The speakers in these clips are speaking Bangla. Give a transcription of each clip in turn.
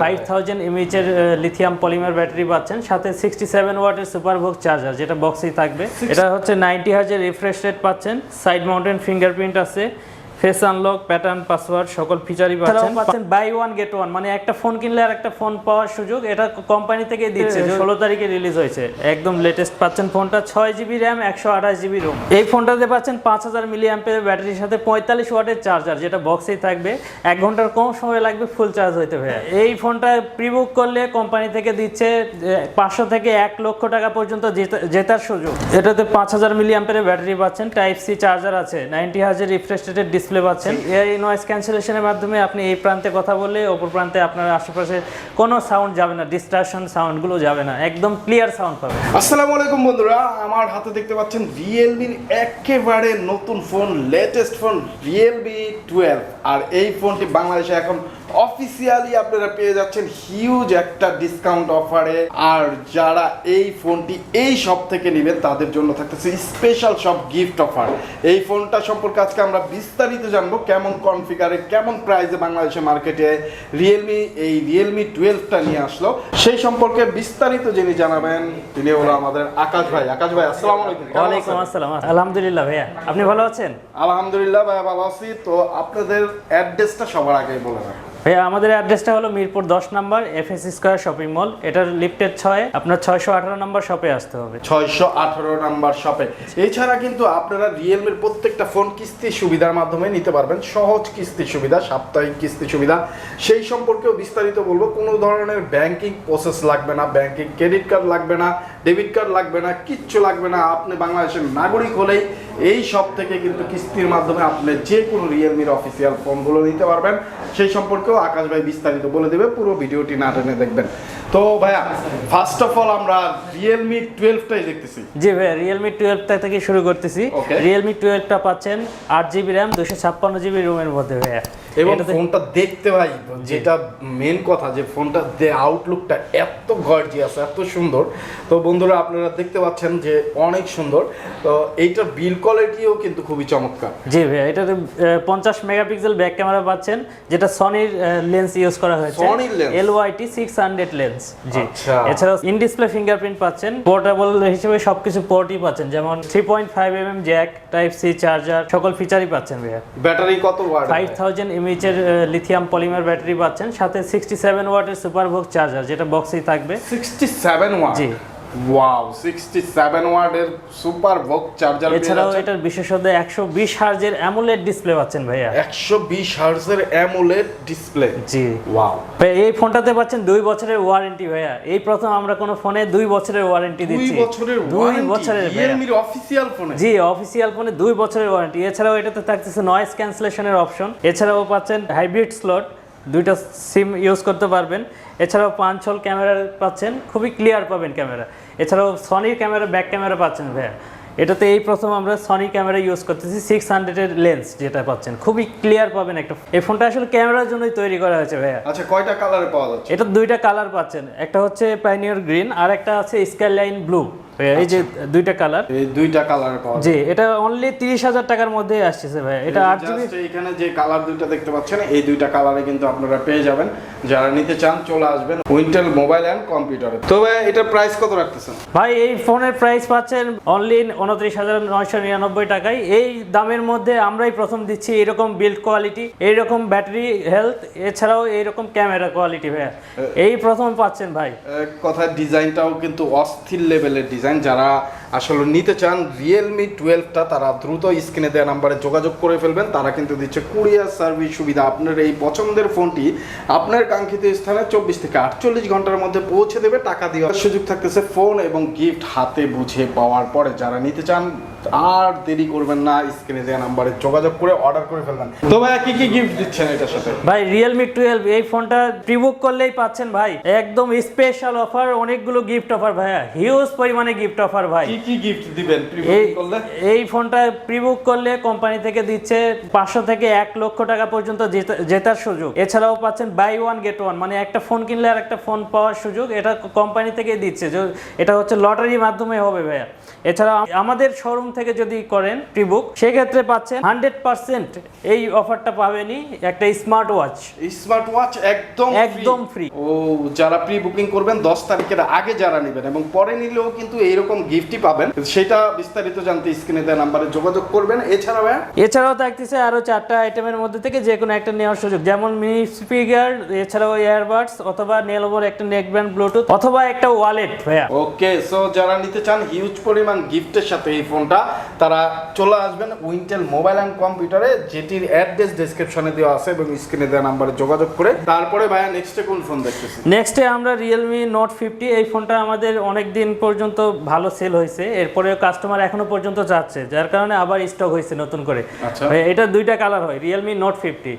ফাইভ থাউজেন্ড এমএইচের লিথিয়াম পলিমার ব্যাটারি পাচ্ছেন সাথে সিক্সটি সেভেন ওয়াটের সুপার বক্স চার্জার যেটা বক্সেই থাকবে। এটা হচ্ছে নাইনটি হাজার রিফ্রেশ রেট পাচ্ছেন সাইড মাউন্টেন ফিঙ্গারপ্রিন্ট আছে ফেস আনলক প্যাটার্ন পাসওয়ার্ড সকল ফিচারই পাচ্ছেন। পাচ্ছেন বাই ওয়ান গেট ওয়ান মানে একটা ফোন কিনলে আর একটা ফোন পাওয়ার সুযোগ এটা কোম্পানি থেকে দিচ্ছে ষোলো তারিখে রিলিজ হয়েছে। একদম লেটেস্ট পাচ্ছেন ফোনটা ছয় জিবি র্যাম একশো আঠাশ জিবি রোম এই ফোনটাতে পাচ্ছেন পাঁচ হাজার মিলি অ্যাম্পের ব্যাটারির সাথে পঁয়তাল্লিশ ওয়াটের চার্জার যেটা বক্সেই থাকবে। এক ঘণ্টার কম সময় লাগবে ফুল চার্জ হইতে হবে এই ফোনটা প্রিবুক করলে কোম্পানি থেকে দিচ্ছে পাঁচশো থেকে এক লক্ষ টাকা পর্যন্ত জেতা- জেতার সুযোগ। এটাতে পাঁচ হাজার মিলি অ্যাম্পের ব্যাটারি পাচ্ছেন টাইপ সি চার্জার আছে। নাইনটি হাজার রিফ্রেশ রেটের ডিসপ্লে পাচ্ছেন। এই নয়েজ ক্যান্সেলেশনের মাধ্যমে আপনি এই প্রান্তে কথা বললে অপর প্রান্তে আপনার আশেপাশে কোনো সাউন্ড যাবে না ডিস্ট্রাকশন সাউন্ডগুলো যাবে না একদম ক্লিয়ার সাউন্ড পাবে। আসসালামু আলাইকুম বন্ধুরা আমার হাতে দেখতে পাচ্ছেন রিয়েলমির একেবারে নতুন phone latest phone Realme twelve আর এই ফোনটি বাংলাদেশে এখন অফিসিয়ালি আপনারা পেয়ে যাচ্ছেন হিউজ একটা ডিসকাউন্ট অফারে আর যারা এই ফোনটি এই শপ থেকে নেবেন তাদের জন্য থাকতেছে স্পেশাল সব গিফট অফার এই ফোনটা সম্পর্কে আজকে আমরা বিস্তারিত জানব কেমন কনফিগারে কেমন প্রাইসে বাংলাদেশের মার্কেটে রিয়েলমি এই রিয়েলমি টুয়েলভটা নিয়ে আসলো। সেই সম্পর্কে বিস্তারিত যিনি জানাবেন তিনি হলো আমাদের আকাশ ভাই। আকাশ ভাই আসসালামু আলাইকুম। ওয়ালাইকুম আসসালাম। আলহামদুলিল্লাহ ভাইয়া আপনি ভালো আছেন? আলহামদুলিল্লাহ ভাইয়া ভালো আছি। তো আপনাদের অ্যাড্রেসটা সবার আগে বলে দেন ভাইয়া, আমাদের অ্যাড্রেসটা হলো মিরপুর দশ নম্বর F S square shopping mall. এটার লিফটের ছয়, আপনার ছয়শো আঠারো নম্বর শপে আসতে হবে। ছয়শো আঠারো নাম্বার শপে। এছাড়া কিন্তু আপনারা রিয়েলমির প্রত্যেকটা ফোন কিস্তি সুবিধার মাধ্যমে নিতে পারবেন। সহজ কিস্তি সুবিধা, সাপ্তাহিক কিস্তি সুবিধা। সেই সম্পর্কেও বিস্তারিত বলব। কোনো ধরনের ব্যাংকিং প্রসেস লাগবে না, ব্যাংকিং ক্রেডিট কার্ড লাগবে না ডেবিট কার্ড লাগবে না, কিচ্ছু লাগবে না। আপনি বাংলাদেশের নাগরিক হলেই এই সব থেকে কিন্তু কিস্তির মাধ্যমে আপনি যে কোনো রিয়েলমির অফিসিয়াল ফোনগুলো নিতে পারবেন। সেই সম্পর্কেও আকাশ ভাই বিস্তারিত বলে দেবে পুরো ভিডিওটি না টেনে দেখবেন। তো ভাইয়া ফার্স্ট অফ অল আমরা রিয়েলমি টুয়েলভটাই দেখতেছি। জি ভাইয়া রিয়েলমি টুয়েলভটা থেকে শুরু করতেছি. রিয়েলমি টুয়েলভটা পাচ্ছেন আট জিবি র্যাম দুশো ছাপ্পান্ন জিবি রুমের মধ্যে ভাইয়া। এবং ফোনটা দেখতে ভাই যেটা মেন কথা যে ফোনটা যে আউটলুকটা এত গর্জিয়াস এত সুন্দর। তো বন্ধুরা আপনারা দেখতে পাচ্ছেন যে অনেক সুন্দর। তো এইটার বিল কোয়ালিটিও কিন্তু খুবই চমৎকার। জি ভাইয়া এটাতে পঞ্চাশ মেগাপিক্সেল ব্যাক ক্যামেরা পাচ্ছেন যেটা সনির লেন্স ইউজ করা হয়েছে। Sony lens? L YT six hundred lens G. আচ্ছা। এছাড়াও ইন ডিসপ্লে ফিঙ্গারপ্রিন্ট পাচ্ছেন পোর্টেবল হিসেবে সবকিছু পোর্টই পাচ্ছেন যেমন three point five M M jack type C charger সকল ফিচারই পাচ্ছেন ভাইয়া। ব্যাটারি কত ওয়াট ফাইভ থাউজেন্ড এমএইচ এর লিথিয়াম পলিমার ব্যাটারি পাচ্ছেন। সাথে সিক্সটি সেভেন ওয়াটের সুপার বক্স চার্জার যেটা বক্সেই থাকবে। 67 ওয়াট জি। ওয়াও 67 ওয়াটের সুপার ভোক চার্জার এছাড়াও এটার বিশেষত একশো বিশ হার্জের অ্যামুলেট ডিসপ্লে পাচ্ছেন ভাইয়া। 120 হার্জের অ্যামোলেড ডিসপ্লে। জি। ওয়াও এই ফোনটাতে পাচ্ছেন দুই বছরের ওয়ারেন্টি ভাইয়া। এই প্রথম আমরা কোনো ফোনে দুই বছরের ওয়ারেন্টি দিচ্ছি। বছরের দুই ওয়ারেন্টি বছরের ভাইয়া। রিয়েলমির অফিসিয়াল ফোনে। জি অফিসিয়াল ফোনে দুই বছরের ওয়ারেন্টি। এছাড়াও এটাতে থাকতেছে নয়েজ ক্যান্সেলেশনের অপশন এছাড়াও পাচ্ছেন হাইব্রিড স্লট দুইটা সিম ইউজ করতে পারবেন। এছাড়াও পাঁচ ছল ক্যামেরা পাচ্ছেন খুবই ক্লিয়ার পাবেন ক্যামেরা। এছাড়াও সনির ক্যামেরা ব্যাক ক্যামেরা পাচ্ছেন ভাইয়া। এটাতে এই প্রথম আমরা সনি ক্যামেরা ইউজ করতেছি সিক্স হান্ড্রেডের লেন্স যেটা পাচ্ছেন। খুবই ক্লিয়ার পাবেন একটা এই ফোনটা আসলে ক্যামেরার জন্যই তৈরি করা হয়েছে ভাইয়া। আচ্ছা কয়টা কালারে পাওয়া যাচ্ছে? এটা দুইটা কালার পাচ্ছেন। একটা হচ্ছে পাইনিয়র গ্রিন আর একটা আছে স্কাইলাইন ব্লু এই যে দুইটা কালার। এই দুইটা কালারে পাওয়া জি এটা অনলি তিরিশ হাজার টাকার মধ্যে আসছে ভাই এটা আট জিবি Just এইখানে যে কালার দুইটা দেখতে পাচ্ছেন এই দুইটা কালারে কিন্তু আপনারা পেয়ে যাবেন। যারা নিতে চান চলে আসবেন উইন্টেল মোবাইল অ্যান্ড কম্পিউটারে তো ভাই এটার প্রাইস কত রাখতেছেন? ভাই এই ফোনের প্রাইস পাচ্ছেন অনলি উনত্রিশ হাজার নয়শো নিরানব্বই টাকায়। এই দামের মধ্যে আমরাই প্রথম দিচ্ছি এরকম বিল্ড কোয়ালিটি এইরকম ব্যাটারি হেলথ এছাড়াও এইরকম ক্যামেরা কোয়ালিটি ভাইয়া। এই প্রথম পাচ্ছেন ভাই। কথায় ডিজাইনটাও কিন্তু অস্থির লেভেলের ডিজাইন যারা আসলে নিতে চান রিয়েলমি টুয়েলভটা তারা দ্রুত স্ক্রিনে দেওয়া নাম্বারে যোগাযোগ করে ফেলবেন। তারা কিন্তু দিচ্ছে কুরিয়ার সার্ভিস সুবিধা। আপনার এই পছন্দের ফোনটি আপনার কাঙ্ক্ষিত স্থানে চব্বিশ থেকে আটচল্লিশ ঘণ্টার মধ্যে পৌঁছে দেবে। টাকা দেওয়ার সুযোগ থাকতেছে ফোন এবং গিফট হাতে বুঝে পাওয়ার পরে। যারা নিতে চান আর দেরি করবেন না স্ক্রিনে দেওয়া নাম্বারে যোগাযোগ করে অর্ডার করে ফেলবেন। তো ভাইয়া কি কি গিফট দিচ্ছেন এটার সাথে? ভাই রিয়েলমি টুয়েলভ এই ফোনটা প্রিবুক করলেই পাচ্ছেন ভাই। একদম স্পেশাল অফার অনেকগুলো গিফট অফার ভাইয়া। হিউজ পরিমাণে গিফট অফার ভাই। কি কি গিফট দিবেন করলে? এই ফোনটা প্রিবুক করলে কোম্পানি থেকে দিচ্ছে পাঁচশো থেকে এক লক্ষ টাকা পর্যন্ত জেতা- জেতার সুযোগ। এছাড়াও পাচ্ছেন বাই ওয়ান গেট ওয়ান মানে একটা ফোন কিনলে আর একটা ফোন পাওয়ার সুযোগ এটা কোম্পানি থেকে দিচ্ছে। যে এটা হচ্ছে লটারির মাধ্যমে হবে ভাইয়া। এছাড়া আম- আমাদের শোরুম থেকে যদি করেন প্রিবুক সেক্ষেত্রে পাচ্ছেন হান্ড্রেড পার্সেন্ট এই অফারটা পাবেনই একটা স্মার্ট ওয়াচ স্মার্ট ওয়াচ একদম একদম ফ্রি ও যারা প্রি বুকিং করবেন দশ তারিখের আগে যারা নেবেন এবং পরে নিলেও কিন্তু এইরকম গিফটই পাবেন। সেটা বিস্তারিত জানতে স্ক্রিনে দেওয়া নাম্বারে যোগাযোগ করবেন। এছাড়া ভাইয়া এছাড়াও থাকতেছে আরও চারটা আইটেমের মধ্যে থেকে যে কোনো একটা নেওয়ার সুযোগ। যেমন মিনি স্পিকার এছাড়াও ইয়ারবাডস অথবা নেলবোর একটা নেক ব্যান্ড ব্লুটুথ অথবা একটা ওয়ালেট ভাইয়া। ওকে সো যারা নিতে চান হিউজ পরিমাণ গিফটের সাথে এই ফোনটা তারা চলে আসবেন উইন্টেল মোবাইল অ্যান্ড কম্পিউটারে যেটির অ্যাড্রেস ডেসক্রিপশনে দেওয়া আছে এবং স্ক্রিনে দেওয়া নাম্বারে যোগাযোগ করে। তারপরে ভাইয়া নেক্সটে কোন ফোন দেখতেছি নেক্সটে আমরা রিয়েলমি নোট ফিফটি এই ফোনটা আমাদের অনেক দিন পর্যন্ত ভালো সেল হয়েছে। এরপরে কাস্টমার এখনও পর্যন্ত চাচ্ছে যার কারণে আবার স্টক হয়েছে নতুন করে। আচ্ছা। এটা দুইটা কালার হয় রিয়েলমি নোট ফিফটি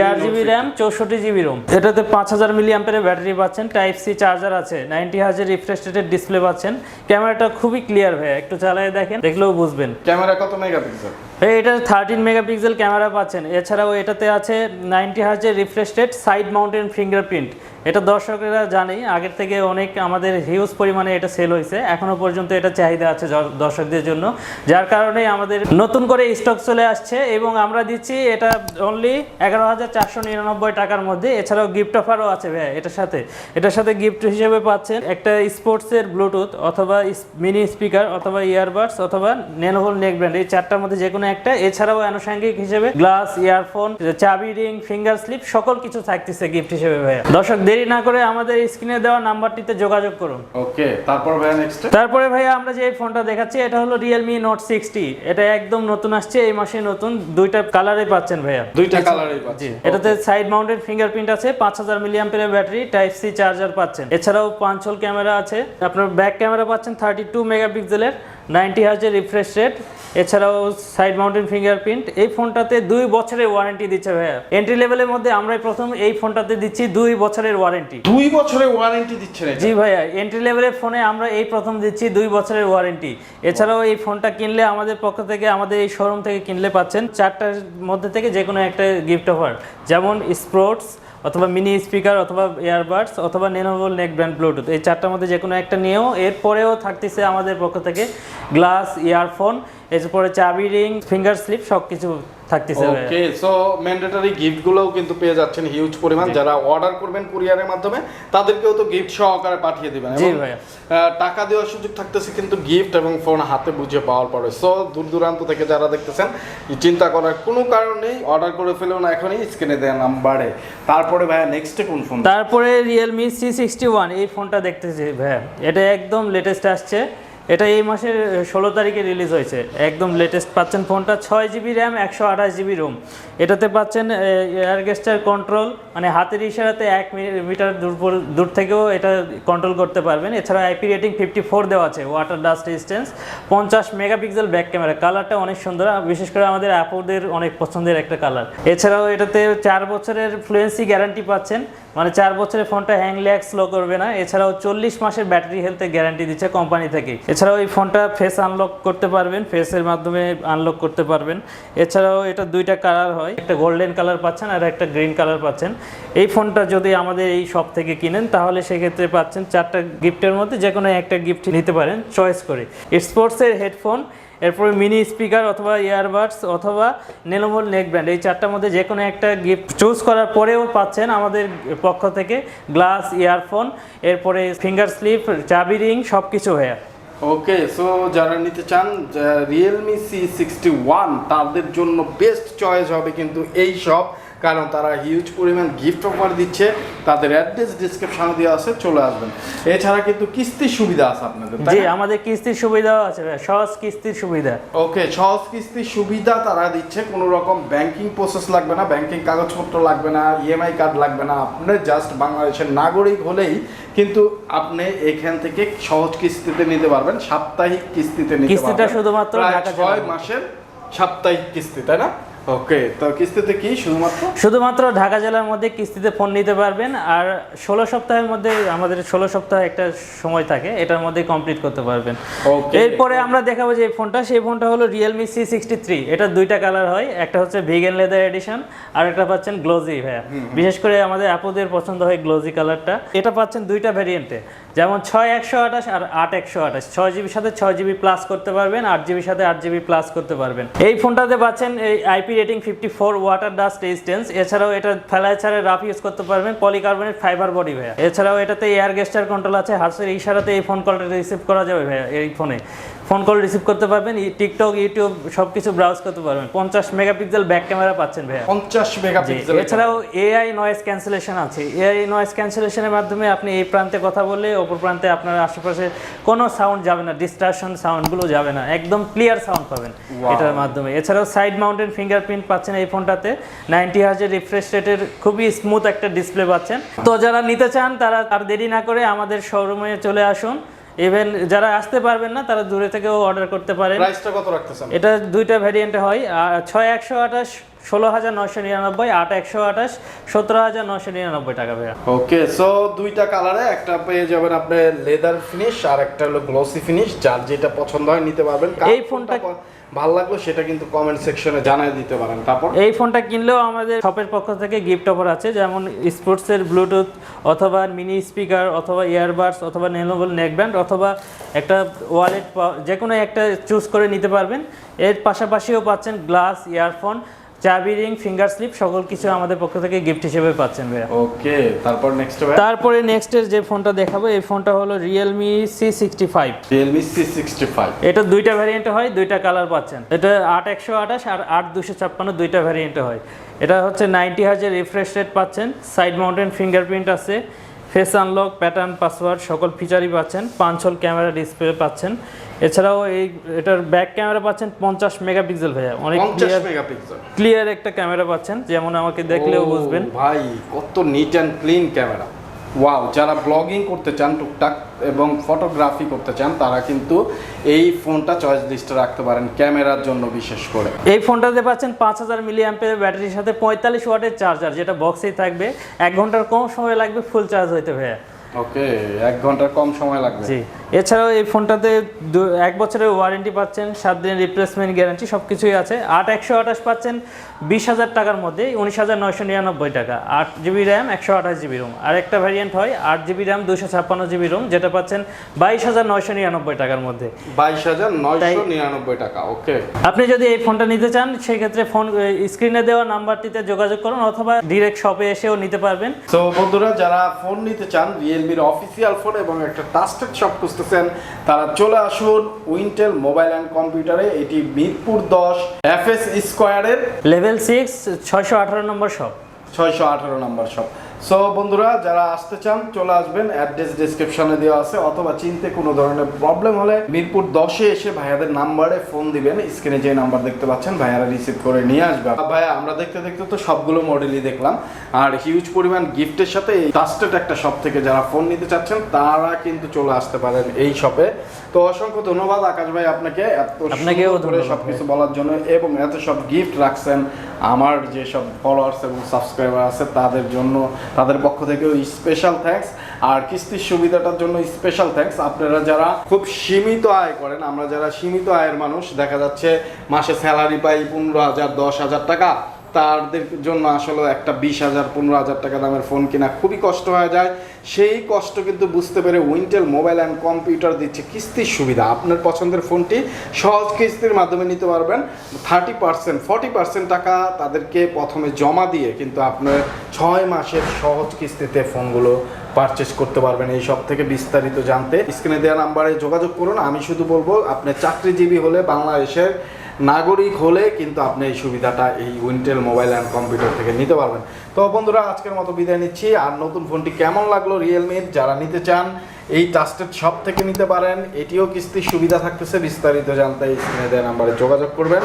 চার জিবি র্যাম চৌষট্টি জিবি রোম এটাতে পাঁচ হাজার মিলি অ্যাম্পের ব্যাটারি পাচ্ছেন টাইপ সি চার্জার আছে নাইনটি হাজার রিফ্রেশ রেটের ডিসপ্লে পাচ্ছেন। ক্যামেরাটা খুবই ক্লিয়ার ভাই একটু চালিয়ে দেখেন দেখলেও বুঝবেন। ক্যামেরা কত মেগাপিক্সেল? এই এটা থার্টিন মেগাপিক্সেল ক্যামেরা পাচ্ছেন। এছাড়াও এটাতে আছে নাইনটি হাজার refresh rate side mounted fingerprint এটা দর্শকেরা জানেই, আগের থেকে অনেক আমাদের হিউজ পরিমাণে এটা সেল হয়েছে। এখনও পর্যন্ত এটা চাহিদা আছে দর্শকদের জন্য। যার কারণে আমাদের নতুন করে স্টক চলে আসছে এবং আমরা দিচ্ছি এটা অনলি এগারো হাজার চারশো নিরানব্বই টাকার মধ্যে। এছাড়াও গিফট অফারও আছে ভাই এটার সাথে। এটার সাথে গিফট হিসেবে পাচ্ছেন একটা স্পোর্টসের ব্লুটুথ অথবা মিনি স্পিকার অথবা ইয়ারবাডস অথবা নেনোভোল নেক ব্র্যান্ড এই চারটার মধ্যে যে কোনো একটা এছাড়াও আনুষঙ্গিক হিসেবে গ্লাস ইয়ারফোন চাবি রিং ফিঙ্গার স্লিপ সকল কিছু থাকতেছে গিফট হিসেবে ভাইয়া। দর্শক দেরি না করে আমাদের স্ক্রিনে দেওয়া নাম্বারটিতে যোগাযোগ করুন। ওকে তারপর ভাইয়া নেক্সট তারপরে ভাইয়া আমরা যে ফোনটা দেখাচ্ছি এটা হলো রিয়েলমি নোট সিক্সটি এটা একদম নতুন আসছে এই মাসে নতুন দুইটা কালারে পাচ্ছেন ভাইয়া। দুইটা কালারই পাচ্ছি জি এটাতে সাইড মাউন্টেড ফিঙ্গারপ্রিন্ট আছে পাঁচ হাজার মিলিয়াম্পের ব্যাটারি টাইপ সি চার্জার পাচ্ছেন। এছাড়াও পাঁচল ক্যামেরা আছে আপনার ব্যাক ক্যামেরা পাচ্ছেন থার্টি টু মেগাপিক্সেলের নাইনটি হাজার রিফ্রেশ রেট এছাড়াও সাইড মাউন্টেন ফিঙ্গারপ্রিন্ট এই ফোনটাতে দুই বছরের ওয়ারেন্টি দিচ্ছে ভাইয়া। এন্ট্রি লেভেলের মধ্যে আমরাই প্রথম এই ফোনটাতে দিচ্ছি দুই বছরের ওয়ারেন্টি দুই বছরের ওয়ারেন্টি দিচ্ছে জি ভাইয়া এন্ট্রি লেভেলের ফোনে আমরা এই প্রথম দিচ্ছি দুই বছরের ওয়ারেন্টি এছাড়াও এই ফোনটা কিনলে আমাদের পক্ষ থেকে আমাদের এই শোরুম থেকে কিনলে পাচ্ছেন চারটার মধ্যে থেকে যে কোনো একটা গিফট অফার যেমন স্পোর্টস অথবা মিনি স্পিকার অথবা ইয়ারবাডস অথবা নেনোভোল নেক ব্র্যান্ড ব্লুটুথ এই চারটার মধ্যে যে কোনো একটা নিয়েও এরপরেও থাকতেছে আমাদের পক্ষ থেকে গ্লাস ইয়ারফোন এরপরে চাবি রিং ফিঙ্গার স্লিপ সব কিছু থাকতেছে। ওকে সো ম্যান্ডেটরি গিফটগুলোও কিন্তু পেয়ে যাচ্ছেন হিউজ পরিমাণ। যারা অর্ডার করবেন কুরিয়ারের মাধ্যমে তাদেরকেও তো গিফট সহকারে পাঠিয়ে দিবেন। জি। আহ, টাকা দেওয়ার সুযোগ থাকতেছে কিন্তু গিফট এবং ফোন হাতে বুঝে পাওয়ার পরে। সো দূর দূরান্ত থেকে যারা দেখতেছেন চিন্তা করার কোনো কারণ নেই। অর্ডার করে ফেলেও না এখনই স্ক্রিনে দেওয়া নাম্বারে তারপরে ভাইয়া নেক্সট কোন ফোন তারপরে রিয়েলমি সি সিক্সটি ওয়ান এই ফোনটা দেখতেছি ভাইয়া। এটা একদম লেটেস্ট আসছে। এটা এই মাসের ষোলো তারিখে রিলিজ হয়েছে। একদম লেটেস্ট পাচ্ছেন ফোনটা। ছয় জিবি র্যাম একশো আঠাশ জিবি রোম এটাতে পাচ্ছেন এয়ার গেস্টার কন্ট্রোল মানে হাতের ইশারাতে এক মিটার দূর দূর থেকেও এটা কন্ট্রোল করতে পারবেন। এছাড়া আইপি রেটিং ফিফটি ফোর দেওয়া আছে ওয়াটার ডাস্ট ডিস্টেন্স পঞ্চাশ মেগাপিক্সেল ব্যাক ক্যামেরা কালারটা অনেক সুন্দর। বিশেষ করে আমাদের অ্যাপোদের অনেক পছন্দের একটা কালার এছাড়াও এটাতে চার বছরের ফ্লুয়েন্সি গ্যারান্টি পাচ্ছেন। মানে চার বছরের ফোনটা হ্যাং ল্যাগ স্লো করবে না। এছাড়াও চল্লিশ মাসের ব্যাটারি হেলথের গ্যারান্টি দিচ্ছে কোম্পানি থেকে। এছাড়াও এই ফোনটা ফেস আনলক করতে পারবেন ফেসের মাধ্যমে আনলক করতে পারবেন। এছাড়াও এটা দুইটা কালার হয়, একটা গোল্ডেন কালার পাচ্ছেন আর একটা গ্রিন কালার পাচ্ছেন। এই ফোনটা যদি আমাদের এই শপ থেকে কিনেন, তাহলে সেক্ষেত্রে পাচ্ছেন চারটা গিফটের মধ্যে যে কোনো একটা গিফট নিতে পারেন চয়েস করে। স্পোর্টসের হেডফোন এরপরে মিনি স্পিকার অথবা ইয়ারবাডস অথবা নেলোমোল নেক ব্যান্ড এই চারটার মধ্যে যে কোনো একটা গিফট চুজ করার পরেও পাচ্ছেন আমাদের পক্ষ থেকে গ্লাস ইয়ারফোন এরপরে ফিঙ্গার স্লিপ চাবি রিং সব কিছু হয়ে ওকে সো যারা নিতে চান রিয়েলমি সি সিক্সটি ওয়ান তাদের জন্য বেস্ট চয়েস হবে কিন্তু এই সব কারণ তারা হিউজ পরিমাণ গিফট অফার দিচ্ছে তাদের অ্যাড্রেস ডিসক্রিপশনে দেওয়া আছে চলে আসবেন। এছাড়া কিন্তু কিস্তির সুবিধা আছে আপনাদের জি আমাদের কিস্তির সুবিধাও আছে সহজ কিস্তির সুবিধা। ওকে সহজ কিস্তির সুবিধা তারা দিচ্ছে কোনো রকম ব্যাংকিং প্রসেস লাগবে না ব্যাংকিং কাগজপত্র লাগবে না ইএমআই কার্ড লাগবে না আপনি জাস্ট বাংলাদেশের নাগরিক হলেই কিন্তু আপনি এখান থেকে সহজ কিস্তিতে নিতে পারবেন সাপ্তাহিক কিস্তিতে নিতে পারবেন। কিস্তিটা শুধুমাত্র ঢাকা ছয় মাসের সাপ্তাহিক কিস্তি তাই না? ওকে তো কিস্তিতে কি শুধুমাত্র? শুধুমাত্র ঢাকা জেলার মধ্যে কিস্তিতে ফোন নিতে পারবেন আর ষোলো সপ্তাহের মধ্যে আমাদের ষোলো সপ্তাহ একটা সময় থাকে এটার মধ্যে কমপ্লিট করতে পারবেন। এরপরে আমরা দেখাবো যে ফোনটা সেই ফোনটা হলো রিয়েলমি সি সিক্সটি থ্রি এটা দুইটা কালার হয় একটা হচ্ছে ভিগেন লেদার এডিশন আর একটা পাচ্ছেন গ্লোজি ভাইয়া। বিশেষ করে আমাদের আপুদের পছন্দ হয় গ্লোজি কালারটা এটা পাচ্ছেন দুইটা ভ্যারিয়েন্টে যেমন ছয় একশো আঠাশ আর আট একশো আঠাশ। ছয় জিবির সাথে ছয় জিবি প্লাস করতে পারবেন আট জিবির সাথে আট জিবি প্লাস করতে পারবেন। এই ফোনটাতে পাচ্ছেন এই IP rating fifty four water dust resistance এছাড়াও এটা ফেলায় ছাড়া রাফ ইউজ করতে পারবেন পলিকার্বনেট ফাইবার বডি ভাইয়া। এছাড়াও এটাতে এয়ার গেস্টার কন্ট্রোল আছে। হার্সের ইশারাতে এই ফোন কলটা রিসিভ করা যাবে ভাইয়া এই ফোনে ফোন কল রিসিভ করতে পারবেন। টিকটক ইউটিউব সব কিছু ব্রাউজ করতে পারবেন। পঞ্চাশ মেগাপিক্সেল ব্যাক ক্যামেরা পাচ্ছেন ভাইয়া। পঞ্চাশ মেগাপিক্সেল এছাড়াও এআই নয়েজ ক্যান্সেলেশন আছে। এআই নয়েজ ক্যান্সেলেশনের মাধ্যমে আপনি এই প্রান্তে কথা বললে অপর প্রান্তে আপনার আশেপাশে কোনো সাউন্ড যাবে না। ডিস্ট্রাকশন সাউন্ডগুলো যাবে না। একদম ক্লিয়ার সাউন্ড পাবেন এটার মাধ্যমে। এছাড়াও সাইড মাউন্টেন ফিঙ্গারপ্রিন্ট পাচ্ছেন এই ফোনটাতে। নাইনটি হাজার রিফ্রেশ রেটের খুবই স্মুথ একটা ডিসপ্লে পাচ্ছেন। তো যারা নিতে চান তারা আর দেরি না করে আমাদের শোরুমে চলে আসুন। ইভেন যারা আসতে পারবেন না তারা দূরে থেকেও অর্ডার করতে পারেন। প্রাইসটা কত রাখতেছেন? এটা দুইটা ভ্যারিয়েন্টে হয়। ছয় একশো আঠাশ ষোলো হাজার নশো নিরানব্বই আট একশো আঠাশ সতেরো হাজার নশো নিরানব্বই টাকা ভাইয়া। ওকে সো দুইটা কালারে একটা পেয়ে যাবেন আপনি লেদার ফিনিশ আর একটা হলো গ্লসি ফিনিশ যার যেটা পছন্দ হয় নিতে পারবেন। এই ফোনটা- ভালো লাগল, সেটা কিন্তু কমেন্ট সেকশনে জানিয়ে দিতে পারেন। তারপর? এই ফোনটা কিনলেও আমাদের শপের পক্ষ থেকে গিফট অফার আছে, যেমন স্পোর্টসের ব্লুটুথ অথবা মিনি স্পিকার অথবা ইয়ারবাডস অথবা নেনোবল নেকব্যান্ড অথবা একটা ওয়ালেট যে কোনো একটা চুজ করে নিতে পারবেন। এর পাশাপাশিও পাচ্ছেন গ্লাস ইয়ারফোন চাবি রিং ফিঙ্গার স্লিপ সকল কিছু আমাদের পক্ষ থেকে গিফট হিসেবে পাচ্ছেন ভাইয়া। ওকে তারপর নেক্সট ভাই তারপরে নেক্সটের যে ফোনটা দেখাবো এই ফোনটা হলো রিয়েলমি সি সিক্সটি ফাইভ এটা দুইটা ভ্যারিয়েন্টে হয় দুইটা কালার পাচ্ছেন। এটা আট একশো আঠাশ আর আট দুশো ছাপ্পান্ন দুইটা ভ্যারিয়েন্টে হয়। এটা হচ্ছে নাইনটি হাজার রিফ্রেশ রেট পাচ্ছেন। সাইড মাউন্টেন ফিঙ্গারপ্রিন্ট আছে। ফেস আনলক প্যাটার্ন পাসওয়ার্ড সকল ফিচারই পাচ্ছেন। পাঁচ হল ক্যামেরা ডিসপ্লে পাচ্ছেন। এছাড়াও এই এটার ব্যাক ক্যামেরা পাচ্ছেন পঞ্চাশ মেগাপিক্সেল ভাইয়া। অনেক ক্লিয়ার ক্লিয়ার একটা ক্যামেরা পাচ্ছেন। যেমন আমাকে দেখলেও বুঝবেন। ভাই কত neat and clean camera wow যারা ব্লগিং করতে চান, টুকটাক এবং ফটোগ্রাফি করতে চান, তারা কিন্তু এই ফোনটা চয়েস লিস্টে রাখতে পারেন, ক্যামেরার জন্য বিশেষ করে। এই ফোনটাতে পাচ্ছেন পাঁচ হাজার মিলি অ্যাম্পের ব্যাটারির সাথে পঁয়তাল্লিশ ওয়াটের চার্জার যেটা বক্সেই থাকবে। এক ঘণ্টার কম সময় লাগবে ফুল চার্জ হইতে ভাইয়া। ওকে এক ঘণ্টার কম সময় লাগবে। জি। এছাড়াও এই ফোনটাতে এক বছরের ওয়ারেন্টি পাচ্ছেন সাত দিনের রিপ্লেসমেন্ট গ্যারান্টি সব কিছুই আছে। আট একশো আঠাশ পাচ্ছেন বিশ হাজার টাকার মধ্যে উনিশ হাজার নয়শো নিরানব্বই টাকা। আট জিবি র্যাম একশো আঠাশ জিবি রোম। আর একটা ভ্যারিয়েন্ট হয় আট জিবি র্যাম দুশো ছাপ্পান্ন জিবি রোম যেটা পাচ্ছেন বাইশ হাজার নয়শো নিরানব্বই টাকার মধ্যে। বাইশ হাজার নয়শো নিরানব্বই টাকা ওকে। আপনি যদি এই ফোনটা নিতে চান সেক্ষেত্রে ফোন স্ক্রিনে দেওয়া নাম্বারটিতে যোগাযোগ করুন অথবা ডিরেক্ট শপে এসেও নিতে পারবেন। তো বন্ধুরা যারা ফোন নিতে চান রিয়েলমির অফিসিয়াল ফোন এবং একটা ট্রাস্টেড শপ খুঁজতেছেন তারা চলে আসুন উইন্টেল মোবাইল অ্যান্ড কম্পিউটারে এটি মিরপুর দশ এফ এস স্কোয়ারের লেভেল সিক্স ছয়শো আঠারো নম্বর শপ ছয়শো আঠারো নম্বর শপ সো বন্ধুরা, যারা আসতে চান, চলে আসবেন। অ্যাড্রেস ডিসক্রিপশনে দেওয়া আছে। অথবা চিনতে কোনো ধরনের প্রবলেম হলে মিরপুর দশে এসে ভাইয়াদের নাম্বারে ফোন দিবেন। স্ক্রিনে যে নাম্বার দেখতে পাচ্ছেন, ভাইয়ারা রিসিভ করে নিয়ে আসবে। ভাইয়া, আমরা দেখতে দেখতে তো সবগুলো মডেলই দেখলাম। আর হিউজ পরিমাণ গিফটের সাথে এই ট্রাস্টেড একটা শপ থেকে যারা ফোন নিতে চাচ্ছেন, তারা কিন্তু চলে আসতে পারেন এই শপে তো অসংখ্য ধন্যবাদ আকাশ ভাই আপনাকে এত আপনাকেও সবকিছু বলার জন্য এবং এত সব গিফট রাখছেন আমার যে সব ফলোয়ার্স এবং সাবস্ক্রাইবার আছে তাদের জন্য তাদের পক্ষ থেকেও স্পেশাল থ্যাঙ্কস আর কিস্তির সুবিধাটার জন্য স্পেশাল থ্যাঙ্কস আপনারা যারা খুব সীমিত আয় করেন আমরা যারা সীমিত আয়ের মানুষ দেখা যাচ্ছে মাসে স্যালারি পাই পনেরো হাজার দশ হাজার টাকা। তাদের জন্য আসলে একটা বিশ হাজার, পনেরো হাজার টাকা দামের ফোন কিনা খুবই কষ্ট হয়ে যায়। সেই কষ্ট কিন্তু বুঝতে পেরে উইন্টেল মোবাইল অ্যান্ড কম্পিউটার দিচ্ছে কিস্তির সুবিধা। আপনার পছন্দের ফোনটি সহজ কিস্তির মাধ্যমে নিতে পারবেন। থার্টি পার্সেন্ট ফর্টি পার্সেন্ট টাকা তাদেরকে প্রথমে জমা দিয়ে কিন্তু আপনার ছয় মাসের সহজ কিস্তিতে ফোনগুলো পারচেস করতে পারবেন। এই সব থেকে বিস্তারিত জানতে স্ক্রিনে দেওয়া নাম্বারে যোগাযোগ করুন। আমি শুধু বলব আপনি চাকরিজীবী হলে বাংলাদেশের নাগরিক হলে কিন্তু আপনি এই সুবিধাটা এই উইন্টেল মোবাইল অ্যান্ড কম্পিউটার থেকে নিতে পারবেন। তো বন্ধুরা, আজকের মতো বিদায় নিচ্ছি। আর নতুন ফোনটি কেমন লাগল রিয়েলমির যারা নিতে চান, এই ট্রাস্টেড শপ থেকে নিতে পারেন। এটিও কিস্তির সুবিধা থাকতেছে, বিস্তারিত জানতে এই স্ক্রিনে দেওয়া নাম্বারে যোগাযোগ করবেন।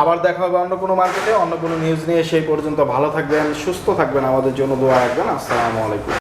আবার দেখা হবে অন্য কোনো মার্কেটে অন্য কোনো নিউজ নিয়ে সেই পর্যন্ত ভালো থাকবেন, সুস্থ থাকবেন। আমাদের জন্য দোয়া রাখবেন। আসসালামু আলাইকুম।